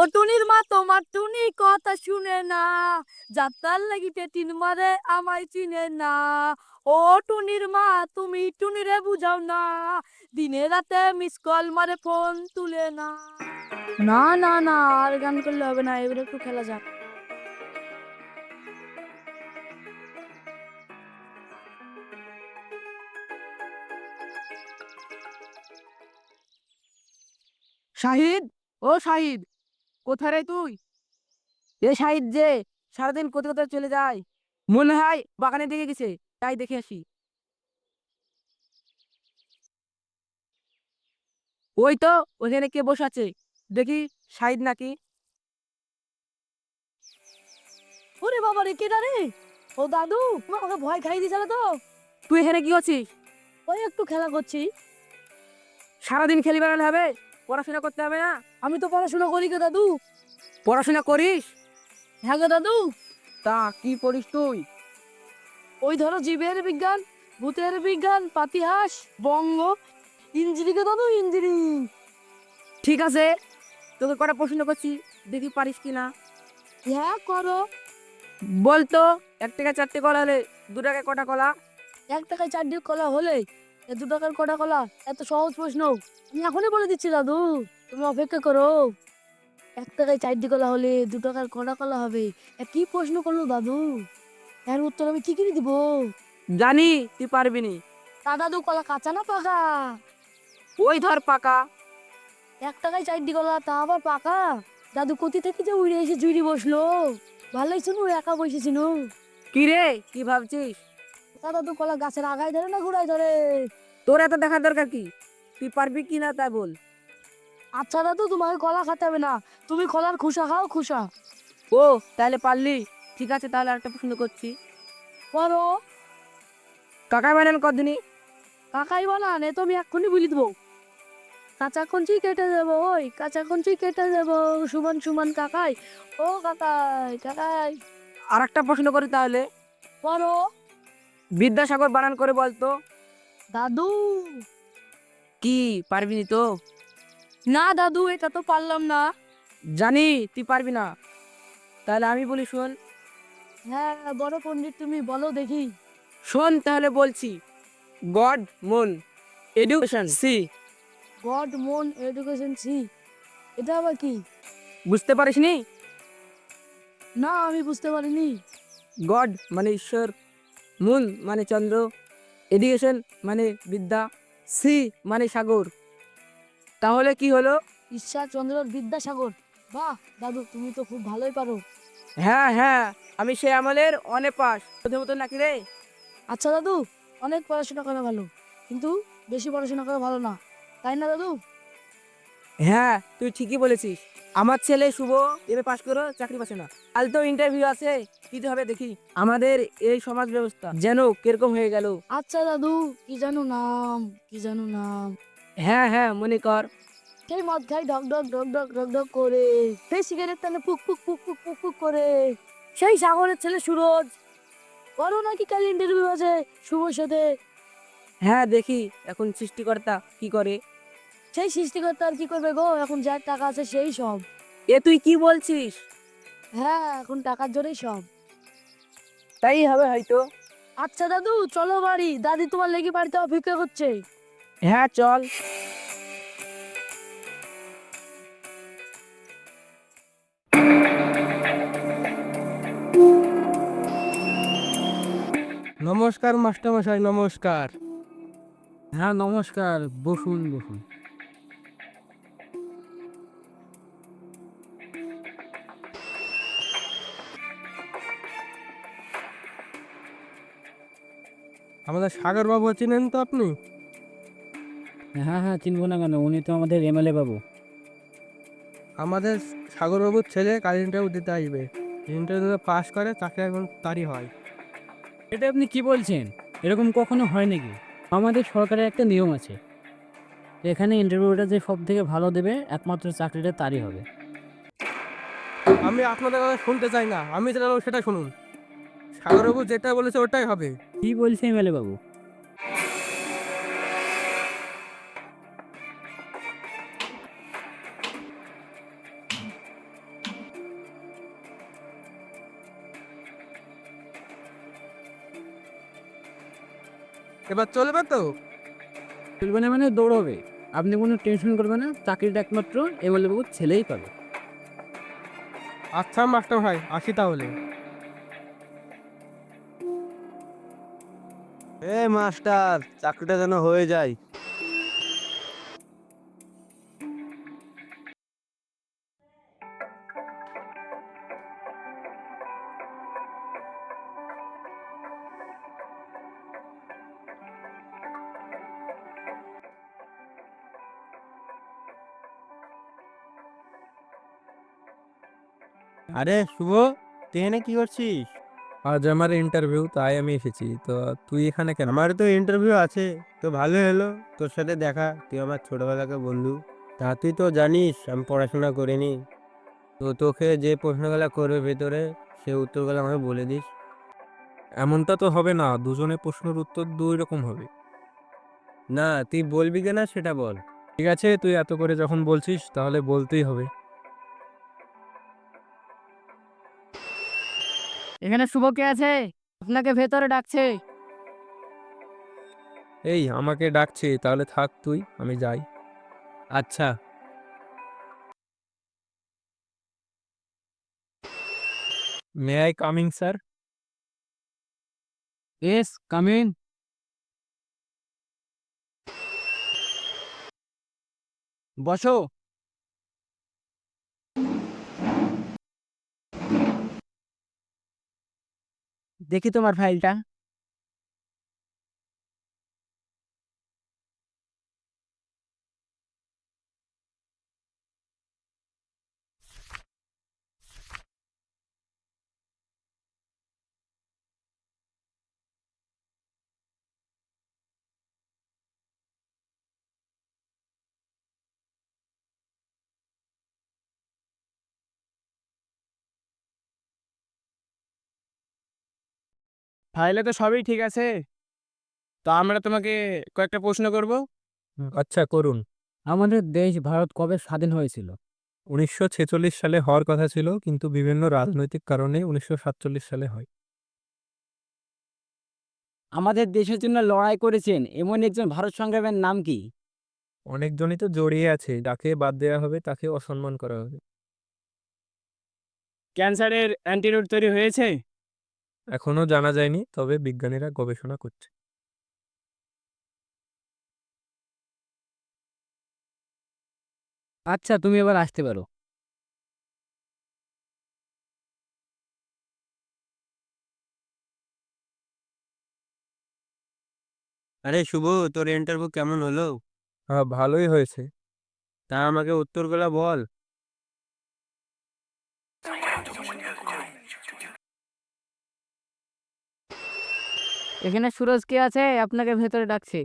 ও টুনির মা, তোমার টুনি কথা শুনে না। যাত্রার লাগি পেটিন মারে আমায় চিনে না। ও টুনির মা, তুমি টুনিরে বুঝাও না। দিনে রাতে মিস কল মারে ফোন তুলে না। না না না, আর গান করলে হবে না, এবারে একটু খেলা যাক। শাহিদ, ও শাহিদ। কোথায় রে তুই? এ শাহিদ যে সারাদিন কোথায় কোথায় চলে যায়? মনে হয় বাগানে দিকে গেছে তাই দেখে আসি। ওই তো ওখানে কে বসে আছে? দেখি নাকি। ওরে বাবা রে কেডা রে ও দাদু আমাকে ভয় খাইয়ে দিয়েছিল তো? তুই এখানে কি করছিস? ওই একটু খেলা করছি। সারাদিন খেলি বেড়ালে হবে? পড়াশোনা করতে হবে না? আমি তো পড়াশোনা করি গো দাদু। পড়াশোনা করিস? হ্যাঁ গো দাদু। তা কি পড়িস তুই? ওই ধরো জীবের বিজ্ঞান ভূতের বিজ্ঞান পাতিহাস বঙ্গ ইঞ্জিরি গো দাদু ইঞ্জিরি ঠিক আছে তোকে কটা প্রশ্ন করছি দেখি পারিস কি না হ্যাঁ করো। বলতো এক টাকা চারটে কলা হলে দু টাকায় কটা কলা? এক টাকায় চারটি কলা হলে দু টাকার কটা কলা? এত সহজ প্রশ্ন। আমি এখনই বলে দিচ্ছি দাদু। তুমি অপেক্ষা করো। এক টাকায় চারটি কলা হলে দু টাকার কটা কলা হবে? কি প্রশ্ন করল দাদু? এর উত্তর আমি কি করে দিব। জানি তুই পারবি নি। তা দাদু কলা কাঁচা না পাকা? ওই ধর পাকা। এক টাকায় চারটি কলা তা আবার পাকা? দাদু কোথি থেকে যে উড়ে এসে জুড়ি বসল? ভালোই শুনু একা বসেছিল কি রে কি ভাবছিস? তা দাদু কলা গাছের আগায় ধরে না ঘুরায় ধরে? তোর এত দেখার দরকার কি? তুই পারবি কি না তাই বল। আচ্ছা দাদু তোমাকে কলা খেতে হবে না। তুমি কলার খুশা খাও খুশা ও তাহলে পারলি। ঠিক আছে তাহলে আরেকটা প্রশ্ন করছি। করো কাকা বানান কদিনই কাকাই বানান এ তো আমি এক্ষুনি বলি দেবো। কাঁচা কঞ্চি কেটে দেবো ওই কাঁচা কঞ্চি কেটে দেবো সুমন সুমন কাকাই। ও কাকাই কাকাই। আর একটা প্রশ্ন করি তাহলে। করো বিদ্যাসাগর বানান করে বলতো। দাদু। কি পারবি নি তো? না দাদু এটা তো পারলাম না। জানি তুই পারবি না। তাহলে আমি বলি শোন। হ্যাঁ বড় পণ্ডিত তুমি বলো দেখি। শোন তাহলে বলছি। গড মন এডুকেশন সি। গড মন এডুকেশন সি। এটা আবার কি? বুঝতে পারিস নি? না আমি বুঝতে পারিনি। গড মানে ঈশ্বর মুন মানে চন্দ্র এডুকেশন মানে বিদ্যা। সি মানে সাগর। তাহলে কি হলো? ঈশ্বরচন্দ্র বিদ্যাসাগর। বাহ দাদু তুমি তো খুব ভালোই পারো। হ্যাঁ হ্যাঁ আমি সে আমলের অনেক পাস। তোদের মতো নাকি রে? আচ্ছা দাদু অনেক পড়াশোনা করা ভালো। কিন্তু বেশি পড়াশোনা করা ভালো না। তাই না দাদু? হ্যাঁ তুই ঠিকই বলেছিস। আমার ছেলে শুভ এবে পাশ করো চাকরি পাচ্ছে না। কাল তো ইন্টারভিউ আছে দিতে হবে দেখি। আমাদের এই সমাজ ব্যবস্থা যেন কীরকম হয়ে গেল। আচ্ছা দাদু কি জানো নাম কি জানো নাম? হ্যাঁ হ্যাঁ মনে কর। সেই মদ খাই ঢক ঢক ঢক ঢক ঢক ঢক করে। সেই সিগারেট টানে পুক পুক পুক পুক পুক পুক করে। সেই সাগরের ছেলে সুরজ। বলো নাকি কাল ইন্টারভিউ আছে শুভর সাথে? হ্যাঁ দেখি এখন সৃষ্টিকর্তা কি করে? সেই সৃষ্টিকর্তা আর কি করবে গো? এখন যার টাকা আছে সেই সব। এ তুই কি বলছিস? হ্যাঁ এখন টাকার জোরেই সব। তাই হবে হয়তো। আচ্ছা দাদু চলো বাড়ি। দাদি তোমার লেগে বাড়িতে অপেক্ষা করছে। হ্যাঁ চল। নমস্কার মাস্টারমশাই নমস্কার। হ্যাঁ নমস্কার। বসুন বসুন। আমাদের সাগরবাবু চিনেন তো আপনি? হ্যাঁ হ্যাঁ চিনবো না কেন? উনি তো আমাদের এমএলএ বাবু। আমাদের সাগরবাবুর ছেলে কাল ইন্টারভিউ দিতে আসবে। ইন্টারভিউ পাস করে চাকরি এখন তারই হয়। এটা আপনি কি বলছেন? এরকম কখনো হয় নাকি? আমাদের সরকারের একটা নিয়ম আছে। এখানে ইন্টারভিউটা যে সব থেকে ভালো দেবে একমাত্র চাকরিটা তারই হবে। আমি আপনাদের কথা শুনতে চাই না। আমি যেটা সেটা শুনুন। সাগরবাবু যেটা বলেছে ওটাই হবে। কি বলছে এমএলএ বাবু? এবার চলবে তো? চলবে না মানে দৌড়বে। আপনি কোনো টেনশন করবেন না চাকরিটা একমাত্র এমএলএ বাবু ছেলেই পাবে। আচ্ছা মাস্টার ভাই আসি তাহলে। এ মাস্টার চাকরিটা যেন হয়ে যায়। আরে শুভ তুই এখানে কি করছিস? আজ আমার ইন্টারভিউ তাই আমি এসেছি। তো তুই এখানে কেন? আমার তো ইন্টারভিউ আছে তো ভালো হলো। তোর সাথে দেখা তুই আমার ছোটবেলাকার বন্ধু। তা তুই তো জানিস আমি পড়াশোনা করিনি। তো তোকে যে প্রশ্নগুলো করবে ভেতরে সে উত্তরগুলো আমাকে বলে দিস। এমনটা তো হবে না দুজনে প্রশ্নের উত্তর দুই রকম হবে। না তুই বলবি কিনা সেটা বল। ঠিক আছে তুই এত করে যখন বলছিস তাহলে বলতেই হবে। এখানে শুভ কে আছে? আপনাকে ভেতরে ডাকছে। এই আমাকে ডাকছে তাহলে থাক তুই আমি যাই। আচ্ছা। May I coming sir yes come in বসো। দেখি তোমার ফাইলটা ফাইলে তো সবই ঠিক আছে। তো আমরা তোমাকে কয়েকটা প্রশ্ন করব। আচ্ছা করুন। আমাদের দেশ ভারত কবে স্বাধীন হয়েছিল? উনিশশো ছেচল্লিশ সালে হওয়ার কথা ছিল কিন্তু বিভিন্ন রাজনৈতিক কারণে উনিশশো সাতচল্লিশ সালে হয়। আমাদের দেশের জন্য লড়াই করেছেন এমন একজন ভারত সংগ্রামের নাম কি? অনেকজনই তো জড়িয়ে আছে যাকে বাদ দেওয়া হবে তাকে অসম্মান করা হবে। ক্যান্সারের অ্যান্টিরোড তৈরি হয়েছে? এখনও জানা যায়নি তবে বিজ্ঞানীরা গবেষণা করছে। আচ্ছা তুমি এবার আসতে পারো। আরে শুভ তোর ইন্টারভিউ কেমন হলো? হ্যাঁ ভালোই হয়েছে। তা আমাকে উত্তরগুলো বল। এখানে সুরজ কে আছে? আপনাকে ভেতরে ডাকছে।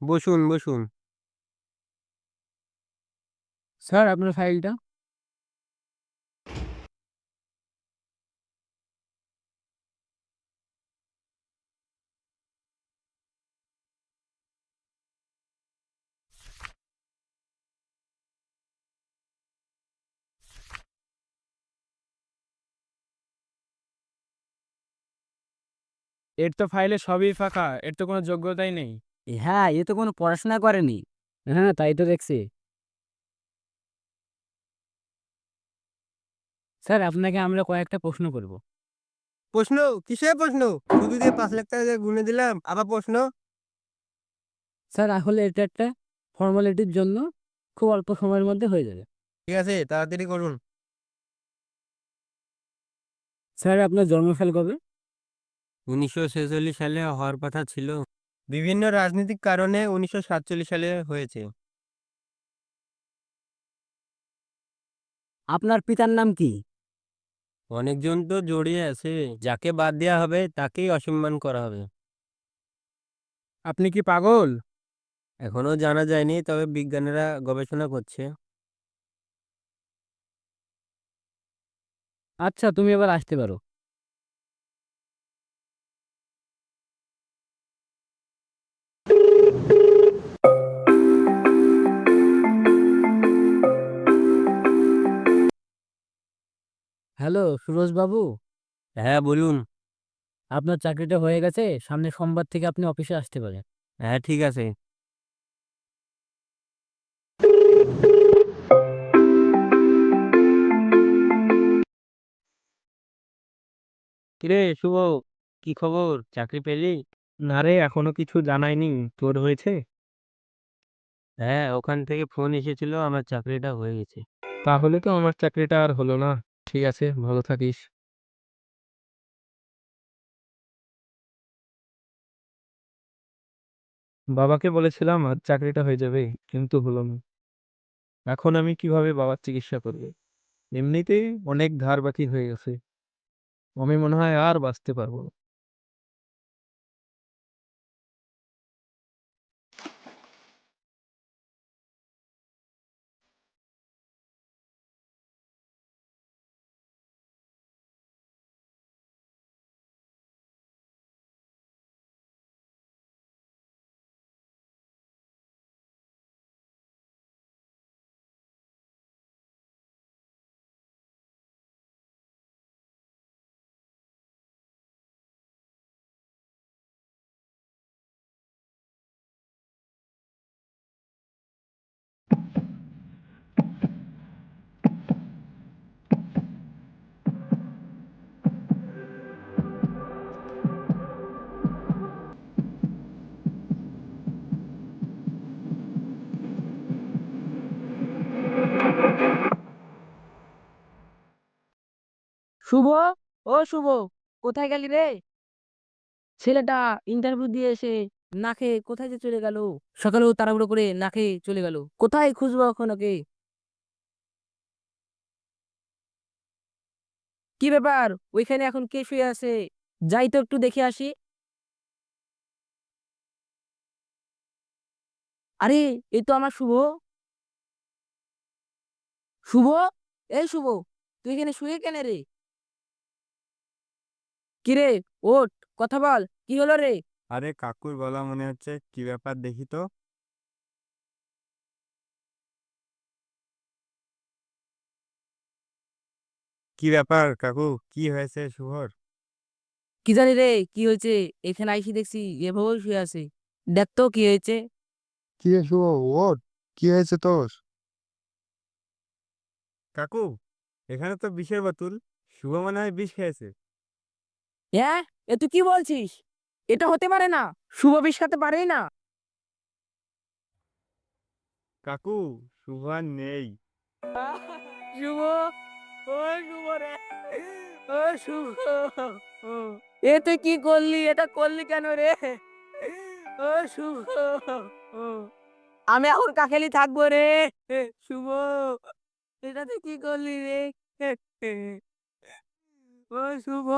বসুন বসুন। স্যার আপনার ফাইলটা? এর তো ফাইলে সবই ফাঁকা এর তো কোনো যোগ্যতাই নেই। হ্যাঁ এ তো কোনো পড়াশোনা করেনি। হ্যাঁ তাই তো দেখছি। স্যার আপনাকে আমরা কয়েকটা প্রশ্ন করব। প্রশ্ন? কিসের প্রশ্ন? শুধু দিয়ে পাঁচ লাখ টাকা গুনে দিলাম আবার প্রশ্ন? স্যার আসলে এটা একটা ফর্মালিটির জন্য খুব অল্প সময়ের মধ্যে হয়ে যাবে। ঠিক আছে তাড়াতাড়ি করুন। স্যার আপনার জন্মসাল কবে? উনিশশো ছেচল্লিশ সালে হওয়ার কথা ছিল। বিভিন্ন রাজনৈতিক কারণে উনিশশো সাতচল্লিশ সালে হয়েছে। আপনার পিতার নাম কি? অনেকজন তো জড়িয়ে আছে। যাকে বাদ দেওয়া হবে তাকেই অসম্মান করা হবে। আপনি কি পাগল? এখনও জানা যায়নি তবে বিজ্ঞানীরা গবেষণা করছে। আচ্ছা তুমি এবার আসতে পারো। হ্যালো সুরজ বাবু। হ্যাঁ বলুন। আপনার চাকরিটা হয়ে গেছে সামনে সোমবার থেকে আপনি অফিসে আসতে পারেন। হ্যাঁ ঠিক আছে। কিরে শুভ কি খবর? চাকরি পেলি? না রে এখনও কিছু জানায়নি তোর হয়েছে? হ্যাঁ ওখান থেকে ফোন এসেছিল আমার চাকরিটা হয়ে গেছে। তাহলে তো আমার চাকরিটা আর হলো না। ঠিক আছে, ভালো থাকিস। বাবাকে বলেছিলাম, আর চাকরিটা হয়ে যাবে, কিন্তু হলো না। এখন আমি কীভাবে বাবার চিকিৎসা করব? এমনিতেই অনেক ধার বাকি হয়ে গেছে। আমি মনে হয় আর বাঁচতে পারব না। শুভ? ও শুভ, কোথায় গেলি রে? ছেলেটা ইন্টারভিউ দিয়ে এসে না খেয়ে কোথায় যে চলে গেল? সকালেও তাড়াহুড়ো করে না খেয়ে চলে গেল। কোথায় খুঁজবো এখন ওকে? কি ব্যাপার? ওইখানে এখন কে শুয়ে আছে? যাই তো একটু দেখে আসি। আরে এই তো আমার শুভ। শুভ? এই শুভ, তুই এখানে শুয়ে কেন রে? কিরে ওট কথা বল কি হলো রে? আরে কাকুর গলা মনে হচ্ছে কি ব্যাপার দেখি তো। কি ব্যাপার কাকু কি হয়েছে শুভর কি জানি রে কি হয়েছে? এখানে আইসি দেখছি এভাবেই শুয়ে আছে। দেখ তো কি হয়েছে? কি রে শুভ ওঠ কি হয়েছে তোর? কাকু এখানে তো বিষের বোতল শুভ মনে হয় বিষ খেয়েছে। হ্যাঁ? এ তুই কি বলছিস? এটা হতে পারে না। শুভ বিষ খাতে পারেই না। কাকু শুভ আর নেই। শুভ? ও শুভ রে। ও শুভ। এ তুই কি করলি? এটা করলি কেন রে? ও শুভ। আমি এখন কাকেলি থাকব রে? শুভ। এটা তুই কি করলি রে? ও শুভ।